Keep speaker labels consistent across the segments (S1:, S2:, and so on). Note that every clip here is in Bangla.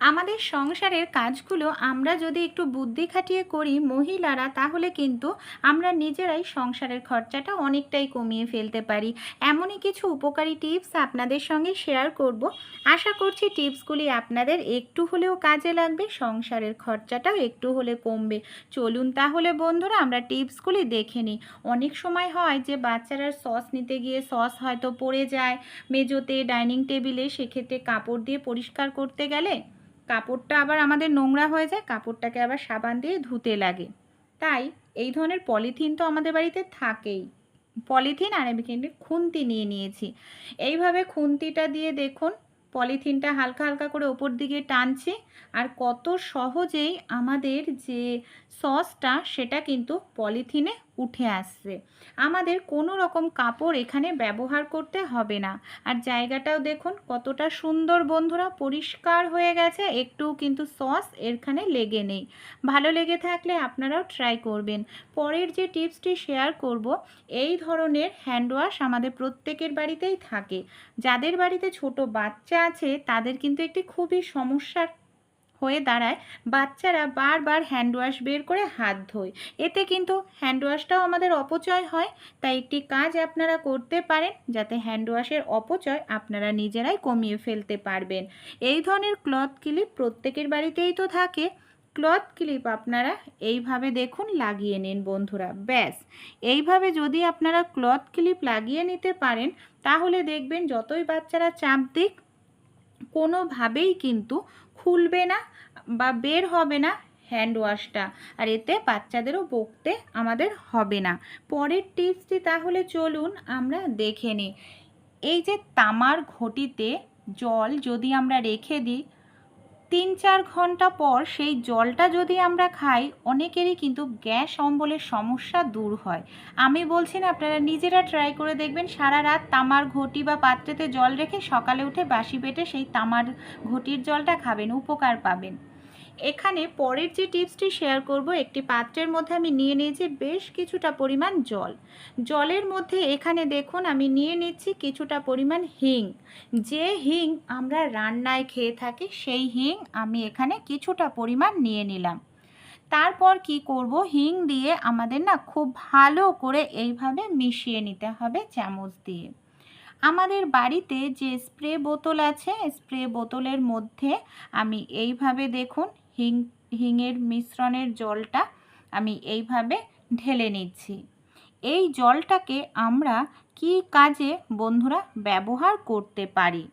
S1: আমাদের সংসারের কাজগুলো আমরা যদি একটু বুদ্ধি খাটিয়ে করি মহিলারা, তাহলে কিন্তু আমরা নিজেরাই সংসারের খরচাটা অনেকটাই কমিয়ে ফেলতে পারি। এমনই কিছু উপকারী টিপস আপনাদের সঙ্গে শেয়ার করব। আশা করছি টিপসগুলি আপনাদের একটু হলেও কাজে লাগবে, সংসারের খরচাটাও একটু হলে কমবে। চলুন তাহলে বন্ধুরা, আমরা টিপসগুলি দেখে নিই। অনেক সময় হয় যে বাচ্চারা সস নিতে গিয়ে সস হয়তো পড়ে যায়। মেজোতে ডাইনিং টেবিলে, সেক্ষেত্রে কাপড় দিয়ে পরিষ্কার করতে গেলে কাপড়টা আবার আমাদের নোংরা হয়ে যায়, কাপড়টাকে আবার সাবান দিয়ে ধুতে লাগে। তাই এই ধরনের পলিথিন তো আমাদের বাড়িতে থাকেই। পলিথিন আর আমি কিন্তু খুন্তি নিয়ে নিয়েছি। এইভাবে খুন্তিটা দিয়ে দেখুন, পলিথিনটা হালকা হালকা করে ওপর দিকে টানছি আর কত সহজেই আমাদের যে সসটা সেটা কিন্তু পলিথিনে উঠে আসছে। আমাদের কোনো রকম কাপড় এখানে ব্যবহার করতে হবে না। আর জায়গাটাও দেখুন, কতটা সুন্দর বন্ধুরা, পরিষ্কার হয়ে গেছে। একটু কিন্তু সস এখানে লেগে নেই। ভালো লেগে থাকলে আপনারাও ট্রাই করবেন। পরের যে টিপসটি শেয়ার করব, এই ধরনের হ্যান্ড ওয়াশ আমাদের প্রত্যেকের বাড়িতেই থাকে। যাদের বাড়িতে ছোট বাচ্চা আছে, তাদের কিন্তু একটি খুবই সমস্যার হয়ে দাঁড়ায়, বাচ্চারা বারবার হ্যান্ড ওয়াশ বের করে হাত ধোয়। এতে কিন্তু হ্যান্ড ওয়াশটাও আমাদের অপচয় হয়, তাই একটি কাজ আপনারা করতে পারেন যাতে হ্যান্ড ওয়াশের অপচয় আপনারা নিজেরাই কমিয়ে ফেলতে পারবেন। এই ধরনের ক্লথ ক্লিপ প্রত্যেকের বাড়িতেই তো থাকে। ক্লথ ক্লিপ আপনারা এইভাবে দেখুন, লাগিয়ে নিন বন্ধুরা, ব্যাস। এইভাবে যদি আপনারা ক্লথ ক্লিপ লাগিয়ে নিতে পারেন, তাহলে দেখবেন যতই বাচ্চারা চাপ দিক, কোনোভাবেই কিন্তু খুলবে না। বা বের হবে না হ্যান্ড ওয়াশটা আর এতে বাচ্চাদেরও বকতে আমাদের হবে না। পরের টিপসটি তাহলে চলুন আমরা দেখে নিই। এই যে তামার ঘটিতে জল যদি আমরা রেখে দিই তিন চার ঘণ্টা পর সেই জলটা যদি আমরা খাই, অনেকেরই কিন্তু গ্যাস অম্বলের সমস্যা দূর হয়। আমি বলছি না, আপনারা নিজেরা ট্রাই করে দেখবেন, সারা রাত তামার ঘটি বা পাত্রেতে জল রেখে সকালে উঠে বাসি পেটে সেই তামার ঘটির জলটা খাবেন, উপকার পাবেন। এখানে পরের যে টিপসটি শেয়ার করব, একটি পাত্রের মধ্যে আমি নিয়ে নিয়েছি বেশ কিছুটা পরিমাণ জল। জলের মধ্যে এখানে দেখুন আমি নিয়ে নিচ্ছি কিছুটা পরিমাণ হিং। যে হিং আমরা রান্নায় খেয়ে থাকি, সেই হিং আমি এখানে কিছুটা পরিমাণ নিয়ে নিলাম। তারপর কি করব, হিং দিয়ে আমাদের না খুব ভালো করে এইভাবে মিশিয়ে নিতে হবে চামচ দিয়ে। আমাদের বাড়িতে যে স্প্রে বোতল আছে, স্প্রে বোতলের মধ্যে আমি এইভাবে দেখুন হিং, হিঙের মিশ্রণের জলটা আমি এইভাবে ঢেলে নিচ্ছি। এই জলটাকে আমরা কি কাজে বন্ধুরা ব্যবহার করতে পারি?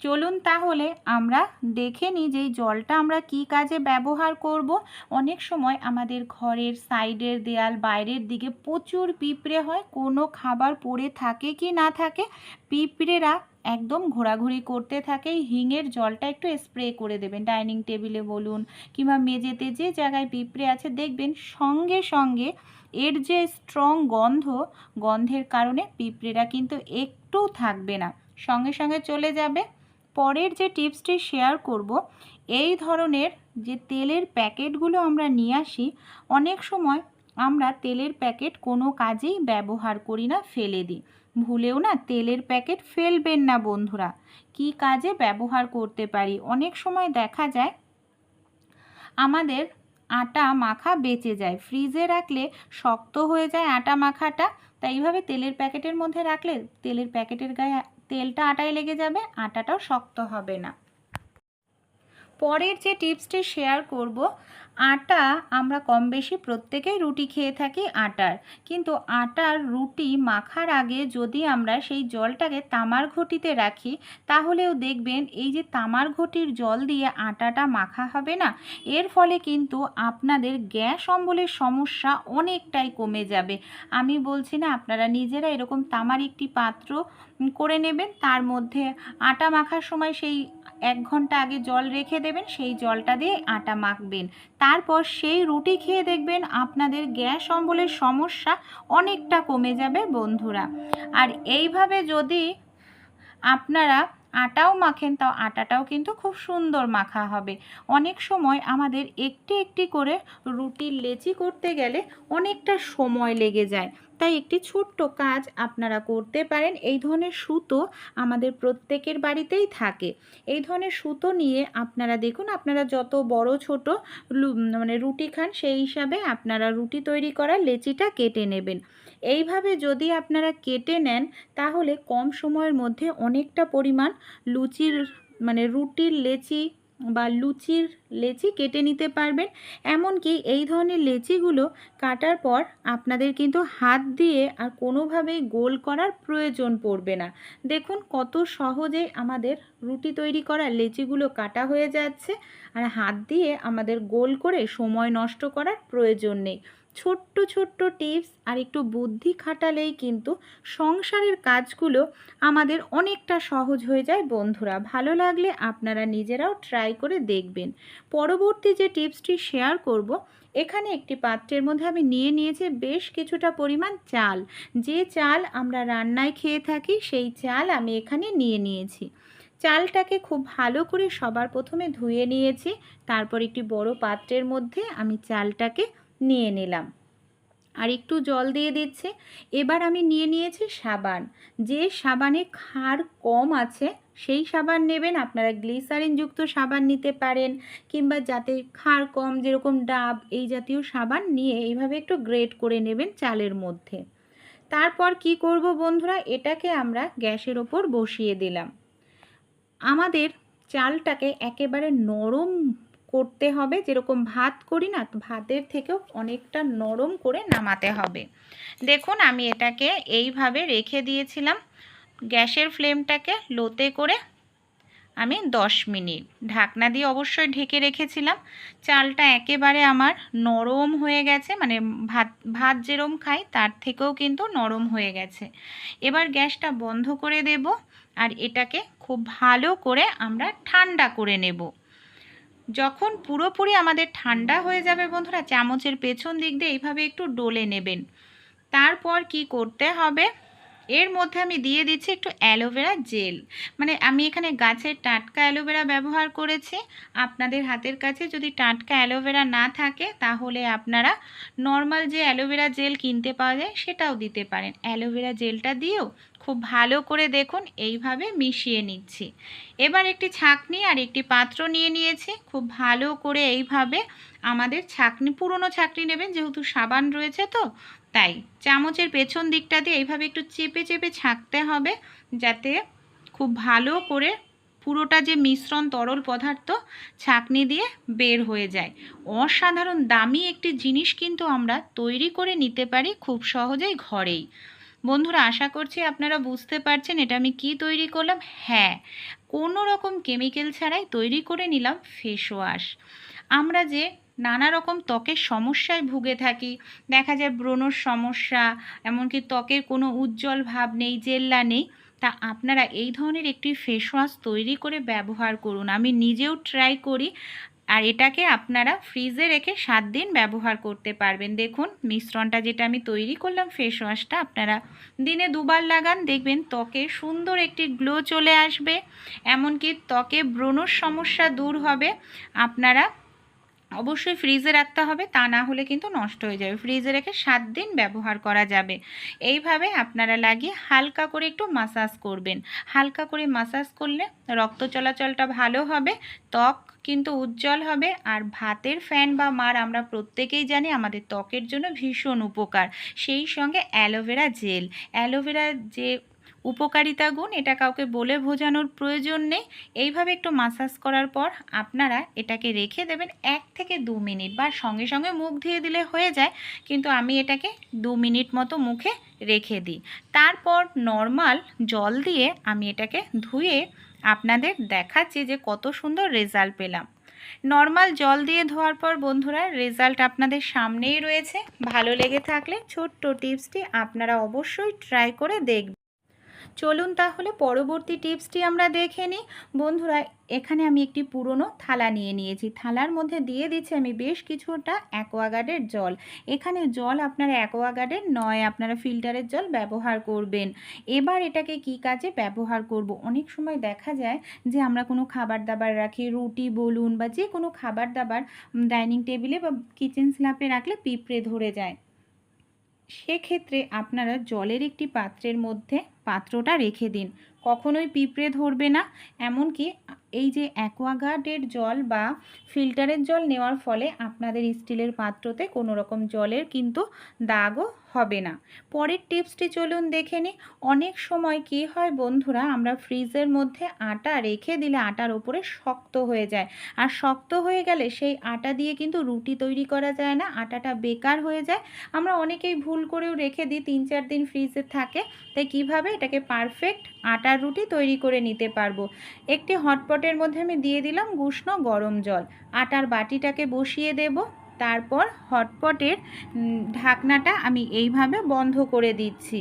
S1: চলুন তাহলে আমরা দেখে নিই যে জলটা আমরা কি কাজে ব্যবহার করব। অনেক সময় আমাদের ঘরের সাইডের দেয়াল বাইরের দিকে প্রচুর পিঁপড়ে হয়। কোনো খাবার পড়ে থাকে কি না থাকে পিঁপড়েরা একদম ঘোরাঘুরি করতে থাকে হিঙের জলটা একটু স্প্রে করে দেবেন। ডাইনিং টেবিলে বলুন কিংবা মেঝেতে যে জায়গায় পিঁপড়ে আছে, দেখবেন সঙ্গে সঙ্গে এর যে স্ট্রং গন্ধ, গন্ধের কারণে পিঁপড়েরা কিন্তু একটু থাকবে না। সঙ্গে সঙ্গে চলে যাবে। পরের যে টিপসটি শেয়ার করব, এই ধরনের যে তেলের প্যাকেটগুলো আমরা নিয়ে আসি, অনেক সময় আমরা তেলের প্যাকেট কোনো কাজেই ব্যবহার করি না, ফেলে দিই। ভুলেও না তেলের প্যাকেট ফেলবেন না বন্ধুরা। কি কাজে ব্যবহার করতে পারি? অনেক সময় দেখা যায় আমাদের আটা মাখা বেঁচে যায়। ফ্রিজে রাখলে শক্ত হয়ে যায় আটা মাখাটা, তাই এইভাবে তেলের প্যাকেটের মধ্যে রাখলে তেলের প্যাকেটের গায়ে তেলটা আটায় লেগে যাবে, আটাটাও শক্ত হবে না। পরের যে টিপসটি শেয়ার করব আটা আমরা কম বেশি প্রত্যেকেই রুটি খেয়ে থাকি আটার। কিন্তু আটার রুটি মাখার আগে যদি আমরা সেই জলটাকে তামার ঘটিতে রাখি, তাহলেও দেখবেন এই যে তামার ঘটির জল দিয়ে আটাটা মাখা হবে না, এর ফলে কিন্তু আপনাদের গ্যাস অম্বলের সমস্যা অনেকটাই কমে যাবে। আমি বলছি না, আপনারা নিজেরা এরকম তামার একটি পাত্র করে নেবেন, তার মধ্যে আটা মাখার সময় সেই এক ঘণ্টা আগে জল রেখে দেবেন, সেই জলটা দিয়ে আটা মাখবেন। তারপর সেই রুটি খেয়ে দেখবেন আপনাদের গ্যাস অম্বলের সমস্যা অনেকটা কমে যাবে, বন্ধুরা। আর এইভাবে যদি আপনারা আটাও মাখেন, তাও আটাটাও কিন্তু খুব সুন্দর মাখা হবে। অনেক সময় আমাদের একটি একটি করে রুটির লেচি করতে গেলে অনেকটা সময় লেগে যায়। তাই একটি ছোট্ট কাজ আপনারা করতে পারেন। এই ধরনের সুতো আমাদের প্রত্যেকের বাড়িতেই থাকে। এই ধরনের সুতো নিয়ে আপনারা দেখুন, আপনারা যত বড়, ছোট মানে রুটি খান, সেই হিসাবে আপনারা রুটি তৈরি করা লেচিটা কেটে নেবেন। এইভাবে যদি আপনারা কেটে নেন, তাহলে কম সময়ের মধ্যে অনেকটা পরিমাণ লুচির মানে রুটির লেচি বা লুচির লেচি কেটে নিতে পারবেন। এমনকি এই ধরনের লেচিগুলো কাটার পর আপনাদের কিন্তু হাত দিয়ে আর কোনোভাবেই গোল করার প্রয়োজন পড়বে না। দেখুন কত সহজে আমাদের রুটি তৈরি করার লেচিগুলো কাটা হয়ে যাচ্ছে। আর হাত দিয়ে আমাদের গোল করে সময় নষ্ট করার প্রয়োজন নেই। ছোট্ট ছোট্ট টিপস আর একটু বুদ্ধি খাটালেই কিন্তু সংসারের কাজগুলো আমাদের অনেকটা সহজ হয়ে যায় বন্ধুরা। ভালো লাগলে আপনারা নিজেরাও ট্রাই করে দেখবেন। পরবর্তী যে টিপসটি শেয়ার করব, এখানে একটি পাত্রের মধ্যে আমি নিয়ে নিয়েছি বেশ কিছুটা পরিমাণ চাল। যে চাল আমরা রান্নায় খেয়ে থাকি, সেই চাল আমি এখানে নিয়ে নিয়েছি। চালটাকে খুব ভালো করে সবার প্রথমে ধুয়ে নিয়েছি, তারপর একটি বড় পাত্রের মধ্যে আমি চালটাকে নিয়ে নিলাম। আর একটু জল দিয়ে দিচ্ছি। এবার আমি নিয়ে নিয়েছি সাবান। যে সাবানে খার কম আছে, সেই সাবান নেবেন। আপনারা গ্লিসারিনযুক্ত সাবান নিতে পারেন কিংবা যাতে ক্ষার কম, যেরকম ডাব, এই জাতীয় সাবান নিয়ে এইভাবে একটু গ্রেট করে নেবেন চালের মধ্যে। তারপর কি করব বন্ধুরা? এটাকে আমরা গ্যাসের ওপর বসিয়ে দিলাম। আমাদের চালটাকে একেবারে নরম করতে হবে। যেরকম ভাত করি না, ভাতের থেকেও অনেকটা নরম করে নামাতে হবে। দেখুন, আমি এটাকে এইভাবে রেখে দিয়েছিলাম। গ্যাসের ফ্লেমটাকে লোতে করে আমি দশ মিনিট। ঢাকনা দিয়ে অবশ্যই ঢেকে রেখেছিলাম। চালটা একেবারে আমার নরম হয়ে গেছে মানে ভাত ভাত যেরম খাই, তার থেকেও কিন্তু নরম হয়ে গেছে। এবার গ্যাসটা বন্ধ করে দেব, আর এটাকে খুব ভালো করে আমরা ঠান্ডা করে নেব। যখন পুরোপুরি আমাদের ঠান্ডা হয়ে যাবে বন্ধুরা, চামচের পেছন দিক দিয়ে এইভাবে একটু ডলে নেবেন। তারপর কি করতে হবে? এর মধ্যে আমি দিয়ে দিচ্ছি একটু অ্যালোভেরা জেল। মানে আমি এখানে গাছের টাটকা অ্যালোভেরা ব্যবহার করেছি। আপনাদের হাতের কাছে যদি টাটকা অ্যালোভেরা না থাকে, তাহলে আপনারা নর্মাল যে অ্যালোভেরা জেল কিনতে পাওয়া যায়, সেটাও দিতে পারেন। অ্যালোভেরা জেলটা দিয়েও খুব ভালো করে দেখুন, এইভাবে মিশিয়ে নিচ্ছি। এবার একটি ছাঁকনি আর একটি পাত্র নিয়ে নিয়েছি। খুব ভালো করে এইভাবে আমাদের ছাঁকনি, পুরনো ছাঁকনি নেবেন, যেহেতু সাবান রয়েছে তো, তাই চামচের পেছন দিকটা দিয়ে এইভাবে একটু চেপে চেপে ছাঁকতে হবে, যাতে খুব ভালো করে পুরোটা যে মিশ্রণ তরল পদার্থ ছাঁকনি দিয়ে বের হয়ে যায়। অসাধারণ দামি একটি জিনিস কিন্তু আমরা তৈরি করে নিতে পারি খুব সহজেই ঘরেই। বন্ধুরা, আশা করছি আপনারা বুঝতে পারছেন এটা আমি কি তৈরি করলাম। হ্যাঁ কোনো রকম কেমিক্যাল ছাড়াই তৈরি করে নিলাম ফেস ওয়াশ আমরা যে নানা রকম ত্বকের সমস্যায় ভুগে থাকি, দেখা যায় ব্রণর সমস্যা, এমনকি ত্বকের কোনো উজ্জ্বল ভাব নেই, জেল্লা নেই, তা আপনারা এই ধরনের একটি ফেস ওয়াশ তৈরি করে ব্যবহার করুন। আমি নিজেও ট্রাই করি আর এটাকে আপনারা ফ্রিজে রেখে সাত দিন ব্যবহার করতে পারবেন। দেখুন, মিশ্রণটা যেটা আমি তৈরি করলাম ফেস ওয়াশটা আপনারা দিনে দুবার লাগান, দেখবেন ত্বকে সুন্দর একটি গ্লো চলে আসবে। এমনকি ত্বকে ব্রণর সমস্যা দূর হবে। আপনারা অবশ্যই ফ্রিজে রাখতে হবে, তা না হলে কিন্তু নষ্ট হয়ে যাবে। ফ্রিজে রেখে সাত দিন ব্যবহার করা যাবে। এইভাবে আপনারা লাগিয়ে হালকা করে একটু মাসাজ করবেন। হালকা করে মাসাজ করলে রক্ত চলাচলটা ভালো হবে, ত্বক কিন্তু উজ্জ্বল হবে, আর ভাতের ফ্যান বা মার আমরা প্রত্যেকেই জানি আমাদের ত্বকের জন্য ভীষণ উপকার। সেই সঙ্গে অ্যালোভেরা জেল। অ্যালোভেরা যে উপকারিতা গুণ এটা কাউকে বলে বোঝানোর প্রয়োজন নেই। এইভাবে একটু মাসাজ করার পর আপনারা এটাকে রেখে দেবেন এক থেকে দু মিনিট বা সঙ্গে সঙ্গে মুখ ধুয়ে দিলে হয়ে যায়, কিন্তু আমি এটাকে দু মিনিট মতো মুখে রেখে দিই। তারপর নর্মাল জল দিয়ে আমি এটাকে ধুয়ে আপনাদের দেখাচ্ছি যে কত সুন্দর রেজাল্ট পেলাম। নর্মাল জল দিয়ে ধোয়ার পর বন্ধুরা রেজাল্ট আপনাদের সামনেই রয়েছে। ভালো লেগে থাকলে ছোট্ট টিপসটি আপনারা অবশ্যই ট্রাই করে দেখবেন। চলুন তাহলে পরবর্তী টিপসটি আমরা দেখে নিই। বন্ধুরা, এখানে আমি একটি পুরনো থালা নিয়ে নিয়েছি। থালার মধ্যে দিয়ে দিচ্ছি আমি বেশ কিছুটা অ্যাকোয়াগার্ডের জল। এখানে জল আপনারা অ্যাকোয়াগার্ডের নয়, আপনারা ফিল্টারের জল ব্যবহার করবেন। এবার এটাকে কি কাজে ব্যবহার করব? অনেক সময় দেখা যায় যে আমরা কোনো খাবার দাবার রাখি, রুটি বলুন বা যে কোনো খাবার দাবার ডাইনিং টেবিলে বা কিচেন স্ল্যাপে রাখলে পিঁপড়ে ধরে যায়। সেক্ষেত্রে আপনারা জলের একটি পাত্রের মধ্যে পাত্রটা রেখে দিন। কখনোই পিঁপড়ে ধরবে না। এমনকি এই যে অ্যাকোয়াগার্ডের জল বা ফিল্টারের জল নেওয়ার ফলে আপনাদের স্টিলের পাত্রতে কোনো রকম জলের কিন্তু দাগও হবে না। পরের টিপসটি চলুন দেখে নিই। অনেক সময় কি হয় বন্ধুরা, আমরা ফ্রিজের মধ্যে আটা রেখে দিলে আটার ওপরে শক্ত হয়ে যায়। আর শক্ত হয়ে গেলে সেই আটা দিয়ে কিন্তু রুটি তৈরি করা যায় না, আটাটা বেকার হয়ে যায়। আমরা অনেকেই ভুল করেও রেখে দিই, তিন চার দিন ফ্রিজে থাকে। তাই কীভাবে এটাকে পারফেক্ট আটার রুটি তৈরি করে নিতে পারব? একটি হটপটের মধ্যে আমি দিয়ে দিলাম উষ্ণ গরম জল। আটার বাটিটাকে বসিয়ে দেব। তারপর হটপটের ঢাকনাটা আমি এইভাবে বন্ধ করে দিচ্ছি।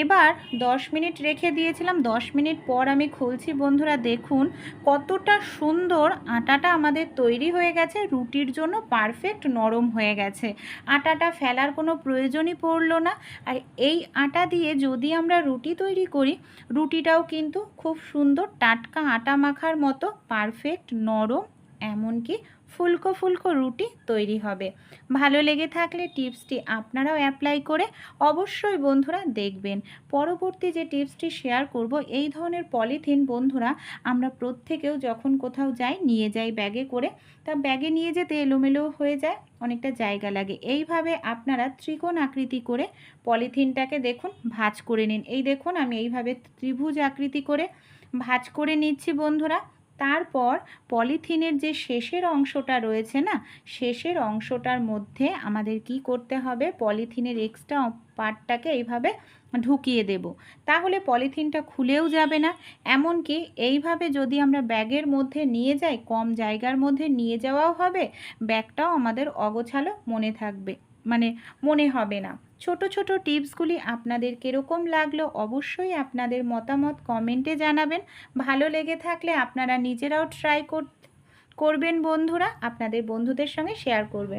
S1: এবার 10 মিনিট রেখে দিয়েছিলাম 10 মিনিট পর আমি খুলছি। বন্ধুরা, দেখুন কতটা সুন্দর আটাটা আমাদের তৈরি হয়ে গেছে, রুটির জন্য পারফেক্ট নরম হয়ে গেছে। আটাটা ফেলার কোনো প্রয়োজনই পড়ল না। আর এই আটা দিয়ে যদি আমরা রুটি তৈরি করি, রুটিটাও কিন্তু খুব সুন্দর টাটকা আটা মাখার মতো, পারফেক্ট নরম, এমনকি ফুলকো ফুলকো রুটি তৈরি হবে। ভালো লেগে থাকলে টিপসটি আপনারাও অ্যাপ্লাই করে অবশ্যই বন্ধুরা দেখবেন। পরবর্তী যে টিপসটি শেয়ার করব, এই ধরনের পলিথিন বন্ধুরা আমরা প্রত্যেকেও যখন কোথাও যাই, নিয়ে যাই ব্যাগে করে, তা ব্যাগে নিয়ে যেতে এলোমেলো হয়ে যায়, অনেকটা জায়গা লাগে। এইভাবে আপনারা ত্রিকোণ আকৃতি করে পলিথিনটাকে দেখুন, ভাঁজ করে নিন। এই দেখুন, আমি এইভাবে ত্রিভুজ আকৃতি করে ভাঁজ করে নিচ্ছি বন্ধুরা। তারপর পলিথিনের যে শেষের অংশটা রয়েছে না, শেষের অংশটার মধ্যে আমাদের কি করতে হবে? পলিথিনের এক্সট্রা পার্টটাকে এইভাবে ঢুকিয়ে দেব। তাহলে পলিথিনটা খুলেও যাবে না। এমনকি এইভাবে যদি আমরা ব্যাগের মধ্যে নিয়ে যাই, কম জায়গার মধ্যে নিয়ে যাওয়াও হবে, ব্যাগটাও আমাদের অগোছালো মনে থাকবে। মানে মনে হবে না। ছোট ছোট টিপসগুলি আপনাদের কীরকম লাগল অবশ্যই আপনাদের মতামত কমেন্টে জানাবেন। ভালো লেগে থাকলে আপনারা নিজেরাও ট্রাই করবেন বন্ধুরা। আপনাদের বন্ধুদের সঙ্গে শেয়ার করবেন।